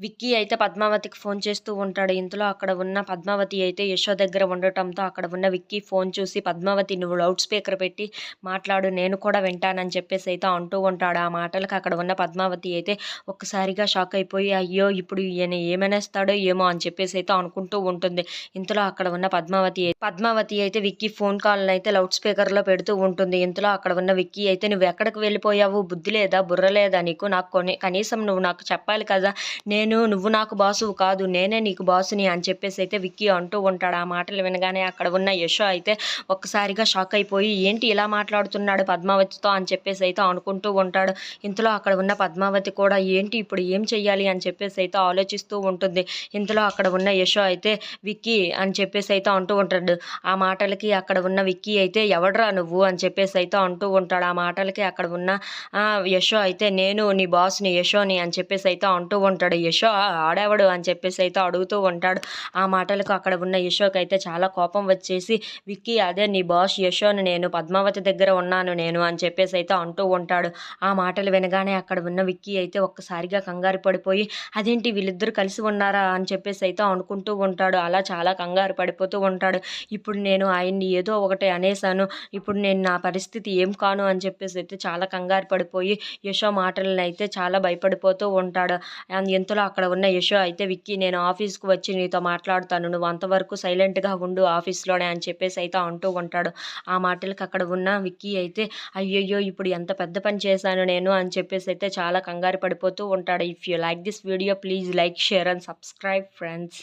విక్కీ అయితే పద్మావతికి ఫోన్ చేస్తూ ఉంటాడు. ఇంతలో అక్కడ ఉన్న పద్మావతి అయితే యశో దగ్గర ఉండటంతో అక్కడ ఉన్న విక్కీ ఫోన్ చూసి పద్మావతి నువ్వు లౌడ్ స్పీకర్ పెట్టి మాట్లాడు నేను కూడా వింటానని చెప్పేసి అయితే అంటూ ఉంటాడు. ఆ మాటలకు అక్కడ ఉన్న పద్మావతి అయితే ఒక్కసారిగా షాక్ అయిపోయి అయ్యో ఇప్పుడు ఈయన ఏమనేస్తాడో ఏమో అని చెప్పేసి అయితే అనుకుంటూ ఉంటుంది. ఇంతలో అక్కడ ఉన్న పద్మావతి పద్మావతి అయితే విక్కీ ఫోన్ కాల్ని అయితే లౌడ్ స్పీకర్లో పెడుతూ ఉంటుంది. ఇంతలో అక్కడ ఉన్న విక్కీ అయితే నువ్వు ఎక్కడికి వెళ్ళిపోయావు బుద్ధి లేదా బుర్ర లేదా నీకు నాకు కొని కనీసం నువ్వు నాకు చెప్పాలి కదా నేను నువ్వు నాకు బాసువు కాదు నేనే నీకు బాసుని అని చెప్పేసి అయితే విక్కీ అంటూ ఉంటాడు. ఆ మాటలు వినగానే అక్కడ ఉన్న యశో అయితే ఒక్కసారిగా షాక్ అయిపోయి ఏంటి ఇలా మాట్లాడుతున్నాడు పద్మావతితో అని చెప్పేసి అయితే అనుకుంటూ ఉంటాడు. ఇంతలో అక్కడ ఉన్న పద్మావతి కూడా ఏంటి ఇప్పుడు ఏం చెయ్యాలి అని చెప్పేసి అయితే ఆలోచిస్తూ ఉంటుంది. ఇంతలో అక్కడ ఉన్న యశో అయితే విక్కీ అని చెప్పేసి అయితే అంటూ ఉంటాడు. ఆ మాటలకి అక్కడ ఉన్న విక్కీ అయితే ఎవడరా నువ్వు అని చెప్పేసి అయితే అంటూ ఉంటాడు. ఆ మాటలకి అక్కడ ఉన్న యశో అయితే నేను నీ బాస్ని యశోని అని చెప్పేసి అయితే అంటూ ఉంటాడు. యశో ఆడేవాడు అని చెప్పేసి అయితే అడుగుతూ ఉంటాడు. ఆ మాటలకు అక్కడ ఉన్న యశోకి అయితే చాలా కోపం వచ్చేసి విక్కీ అదే నీ బాస్ యశోని నేను పద్మావతి దగ్గర ఉన్నాను నేను అని చెప్పేసి అయితే అంటూ ఉంటాడు. ఆ మాటలు వినగానే అక్కడ ఉన్న విక్కీ అయితే ఒక్కసారిగా కంగారు పడిపోయి అదేంటి వీళ్ళిద్దరు కలిసి ఉన్నారా అని చెప్పేసి అయితే అనుకుంటూ ఉంటాడు. అలా చాలా కంగారు పడిపోతూ ఉంటాడు. ఇప్పుడు నేను ఆయన్ని ఏదో ఒకటి అనేసాను. ఇప్పుడు నేను నా పరిస్థితి ఏం కాను అని చెప్పేసి అయితే చాలా కంగారు పడిపోయి యశో మాటలను అయితే చాలా భయపడిపోతూ ఉంటాడు. ఎంతలో అక్కడ ఉన్న యశో అయితే విక్కీ నేను ఆఫీస్కి వచ్చి నీతో మాట్లాడుతాను. నువ్వు అంతవరకు సైలెంట్గా ఉండు ఆఫీస్లోనే అని చెప్పేసి అయితే అంటూ ఉంటాడు. ఆ మాటలకు అక్కడ ఉన్న విక్కీ అయితే అయ్యయ్యో ఇప్పుడు ఎంత పెద్ద పని చేశాను నేను అని చెప్పేసి అయితే చాలా కంగారు పడిపోతూ ఉంటాడు. If you like this video please like share and subscribe friends